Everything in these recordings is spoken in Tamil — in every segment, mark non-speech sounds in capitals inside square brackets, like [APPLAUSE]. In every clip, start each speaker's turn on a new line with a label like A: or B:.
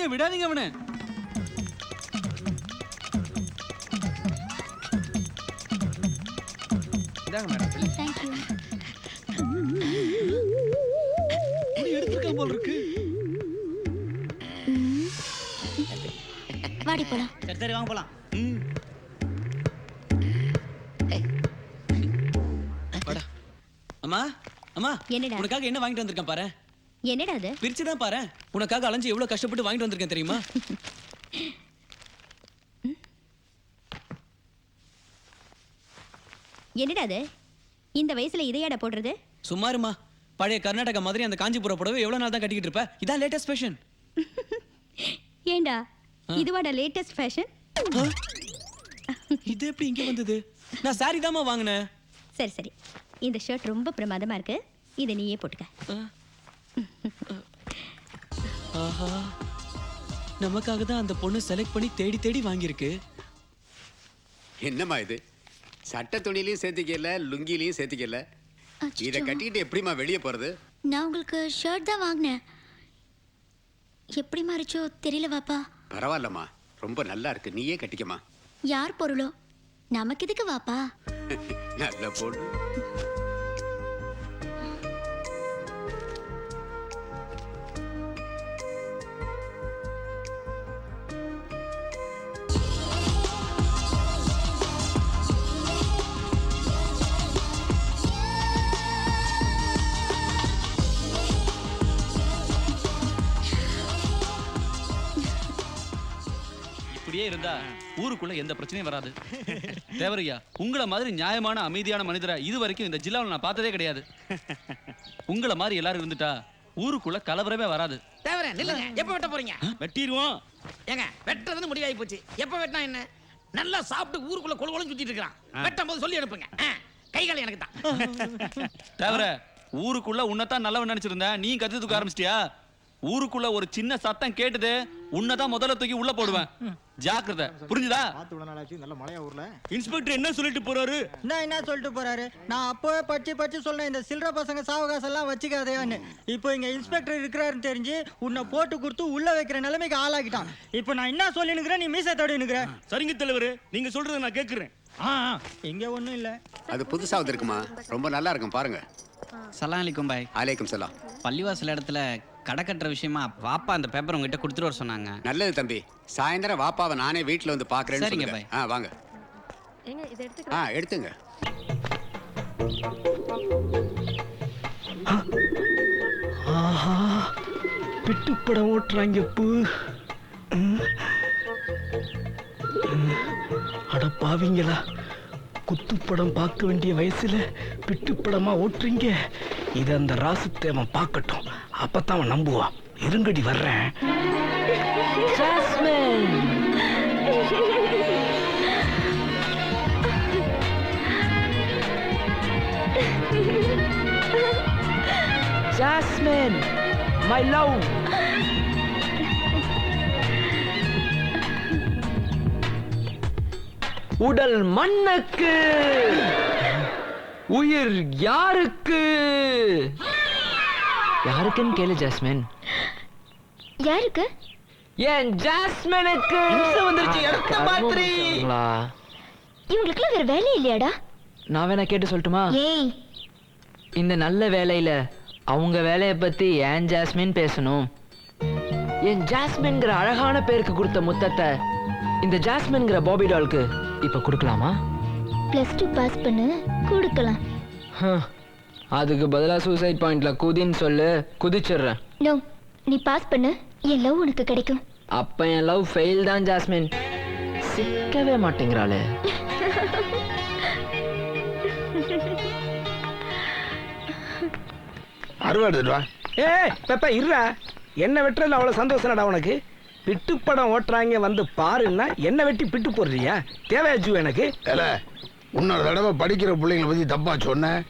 A: புடிங்க விடாதீங்க அவனை. இந்தாங்க மேடம்.
B: தேங்க்யூ
A: எடுத்துருக்கான் போல் இருக்கு.
B: வாடி போலாம்.
C: சரி சரி வாங்க போலாம்.
A: வாடா. அம்மா அம்மா
B: என்னடா?
A: உனக்காக என்ன வாங்கிட்டு வந்திருக்கேன் பாரு.
B: என்னடா அது?
A: பிரிச்சு தான் பாரு. உனக்காக அலைஞ்சு எவ்வளவு கஷ்டப்பட்டு வாங்கிட்டு வந்திருக்கேன் தெரியுமா?
B: என்னடா அது? இந்த வயசுல இதையாடா போடுறது?
A: சும்மாருமா பழைய கர்நாடகா மாதிரி அந்த காஞ்சிபுரம் புடவை எவ்வளவு நாள் தான் கட்டிக்கிட்டு இருப்ப? இதான் லேட்டஸ்ட் ஃபேஷன்
B: ஏண்டா? இதுவாடா லேட்டஸ்ட் ஃபேஷன்
A: இது எப்படி இங்க வந்தது? நான் சாரி தாம்மா வாங்கினேன்.
B: சரி சரி. இந்த ஷர்ட் ரொம்ப பிரமாதமா இருக்கு. இதை நீயே போட்டுக்க.
A: ஆஹா. நமக்காக தான் அந்த பொண்ணு செலக்ட் பண்ணி தேடி தேடி வாங்கியிருக்கு.
D: என்னம்மா இது? சட்டை துணிலையும் சேர்த்திக்கல லுங்கிலையும் சேர்த்திக்கல. இதை கட்டிக்கிட்டு எப்படிம்மா வெளியே போறது?
E: நான் உங்களுக்கு ஷர்ட் தான் வாங்கினேன். எப்படி மாறிச்சோ தெரியல வாப்பா
D: பரவாயில்லம்மா. ரொம்ப நல்லா இருக்கு. நீயே கட்டிக்கம்மா.
E: யார் பொருளோ? நமக்கு எதுக்கு வாப்பா? [LAUGHS]
D: நல்ல பொண்ணு.
A: இருந்தா ஊருக்குள்ள எந்த பிரச்சனையும் வராது. தேவரையா உங்கள மாதிரி நியாயமான அமைதியான மனிதரை இது வரைக்கும் இந்த ஜில்லாவில் நான் பார்த்ததே கிடையாது. உங்கள மாதிரி எல்லாரும் இருந்துட்டா ஊருக்குள்ள கலவரமே வராது.
C: தேவர நில்லுங்க. எப்ப வெட்ட போறீங்க?
A: வெட்டிடுவோம்.
C: ஏங்க வெட்டுறதுன்னு முடிவாகி போச்சு. எப்ப வெட்டினா என்ன? நல்லா சாப்பிட்டு ஊருக்குள்ள கொழு கொழு சுத்திட்டு இருக்கான். வெட்டும் போது சொல்லி அனுப்புங்க. ஆ, கை கால் எனக்கு தான்.
A: தேவர ஊருக்குள்ள உன்னைத்தான் நல்லவன் நினைச்சிருந்தேன். நீ கத்து தூக்க ஆரம்பிச்சிட்டியா? ஊருக்குள்ள ஒரு சின்ன சத்தம் கேட்டது உன்னைதான் முதல்ல தூக்கி உள்ள போடுவேன். ஜாக்கிரதை. புரிஞ்சுதா?
F: பார்த்து இவ்வளோ நாள் ஆச்சு நல்ல மழையா ஊர்ல?
A: இன்ஸ்பெக்டர் என்ன சொல்லிட்டு போறாரு?
F: என்ன என்ன சொல்லிட்டு போறாரு? நான் அப்போவே பச்சு பச்சு சொன்னேன் இந்த சில்லற பசங்க சாவகாசம் எல்லாம் வச்சுக்காதேன்னு. இப்போ இங்க இன்ஸ்பெக்டர் இருக்கிறாருன்னு தெரிஞ்சு உன்னை போட்டு கொடுத்து உள்ள வைக்கிற நிலைமைக்கு ஆளாக்கிட்டான். இப்போ நான் என்ன சொல்லினுக்கிறேன் நீ மீசை தோடி நிக்கிற
G: சரிங்க தலைவர் நீங்க சொல்றதை நான் கேட்கிறேன்
F: ஆ ஆ, இங்க ஒண்ணும் இல்ல.
D: அது புதுசா வந்திருக்குமா? ரொம்ப நல்லா இருக்கும் பாருங்க.
H: சலாம் அலைக்கும் பாய்.
D: அலைக்கும் சலாம்.
H: பள்ளிவாசல் இடத்துல கடை கட்டுற விஷயமா வாப்பா அந்த பேப்பர் உங்ககிட்ட கொடுத்துட்டு வர சொன்னாங்க.
D: நல்லது தம்பி. சாயந்தரம் வாப்பாவை நானே வீட்டுல வந்து பாக்குறேன்னு
H: சரிங்க,
D: சொல்லுங்க. ஆ வாங்க. ஆ எடுத்துங்க.
I: ஆஹா பிட்டுப்படம் ஓட்டுறாங்க பூ. அட பாவிங்களா. குத்துப்படம் பார்க்க வேண்டிய வயசுல பிட்டுப்படமா ஓட்டுறீங்க. இதை அந்த ராசுத்தேவன் பார்க்கட்டும். அப்பத்தான் அவன் நம்புவான். இருங்கடி வர்றேன். ஜாஸ்மின். ஜாஸ்மின் மை உடல் மண்ணுக்கு. உயிர் யாருக்கு? யாருக்குன்னு கேளு ஜாஸ்மின்.
E: யாருக்கு?
I: ஏன் ஜாஸ்மினுக்கு? வந்துருச்சு இடத்த பாத்திரி
E: இவங்களுக்குலாம் வேற வேலை இல்லையாடா?
I: நான் வேணா கேட்டு சொல்லட்டுமா? இந்த நல்ல வேலையில அவங்க வேலையை பத்தி ஏன் ஜாஸ்மின் பேசணும்? என் ஜாஸ்மின்ங்கிற அழகான பேருக்கு கொடுத்த முத்தத்தை இந்த ஜாஸ்மின்ங்கிற பாபி டால்க்கு இப்ப கொடுக்கலாமா?
E: ப்ளஸ் டூ பாஸ் பண்ணு கொடுக்கலாம்.
I: அதுக்கு பதிலா சூசைட் பாயிண்ட்ல குதின்னு சொல்லு குதிச்சிடுறேன்.
E: நோ நீ பாஸ் பண்ணு என் லவ் உனக்கு கிடைக்கும்.
I: அப்ப என் லவ் ஃபெயில் தான் ஜாஸ்மின். சிக்கவே மாட்டேங்கிறாளே.
G: அறுவாடு
I: ஏ பெப்பா இருடா. என்ன வெட்டுறதுல அவ்வளவு சந்தோஷம்டா உனக்கு? பிட்டு படம் ஓட்டுறாங்க வந்து பாருன்னா என்ன வெட்டி பிட்டு போடுறியா? தேவையாச்சு எனக்கு?
G: ஏல இன்னொரு தடவை படிக்கிற பிள்ளைங்களை பத்தி தப்பா சொன்ன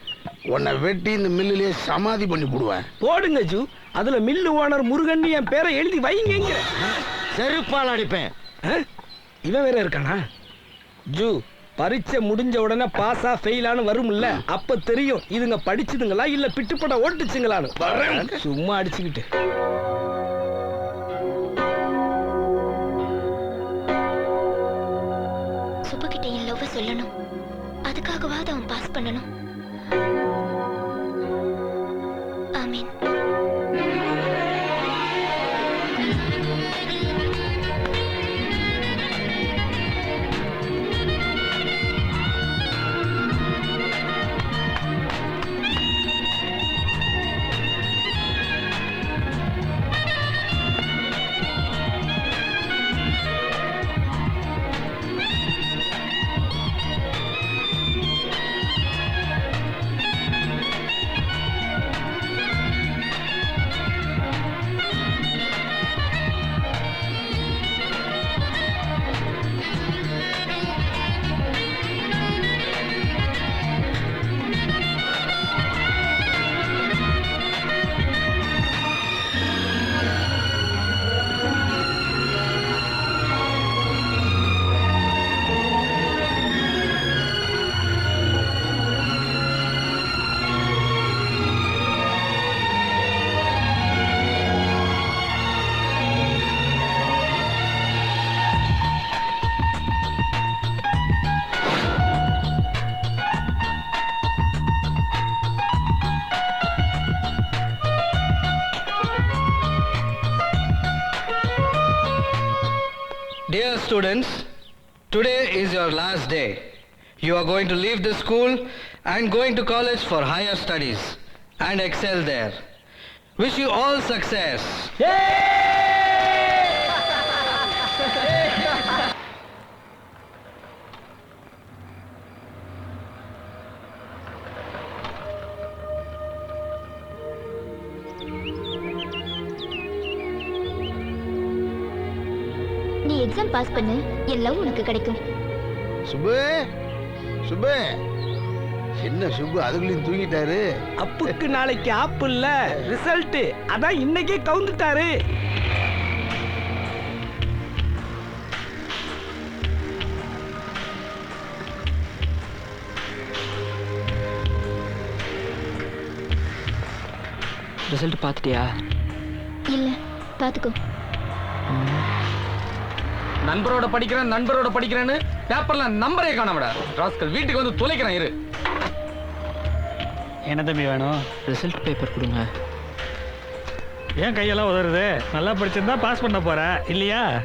G: உன்னை வெட்டி இந்த மில்லுலயே சமாதி பண்ணி போடுவேன்.
I: போடுங்க ஜூ. அதுல மில்லு ஓனர் முருகன் என் பேரை எழுதி வைங்க
G: செருப்பால் அடிப்பேன்.
I: இவன் வேற இருக்கானா? ஜூ பரீட்சை முடிஞ்ச உடனே பாஸா ஃபெயிலானு வரும்ல. அப்ப தெரியும். இதுங்க படிச்சுதுங்களா இல்ல பிட்டுப்பட ஓட்டுச்சுங்களான்னு. சும்மா அடிச்சுக்கிட்டு. சுப்பு கிட்ட சொல்லணும்.
F: அதுக்காகவாவது அவன் பாஸ் பண்ணணும்.
J: Dear students, today is your last day. You are going to leave the school and going to college for higher studies and excel there. Wish you all success.
F: நீ எக்ஸாம் பாஸ் பண்ணு என் லவ் உனக்கு கிடைக்கும்.
G: சுப்பு சுப்பு என்ன சுப்பு அதுக்குள்ளேயும் தூங்கிட்டாரு?
I: அப்புக்கு நாளைக்கு ஆப்பு இல்ல ரிசல்ட் அதான் இன்னைக்கே கவுந்துட்டாரு.
K: ரிசல்ட் பார்த்துட்டியா?
F: இல்ல பாத்துக்கோ
L: நண்பரோட படிக்கிறேன் நண்பரோட படிக்கிறேன்னு பேப்பர்ல நம்பரே காணாமடா ராஸ்கல் வீட்டுக்கு வந்து துளைக்கிறேன் இரு.
I: என்ன தம்பி வேணும்?
K: ரிசல்ட் பேப்பர் கொடுங்க.
I: ஏன் கையெல்லாம் உதறுது? நல்லா படிச்சிருந்தா பாஸ் பண்ண போற. இல்லையா?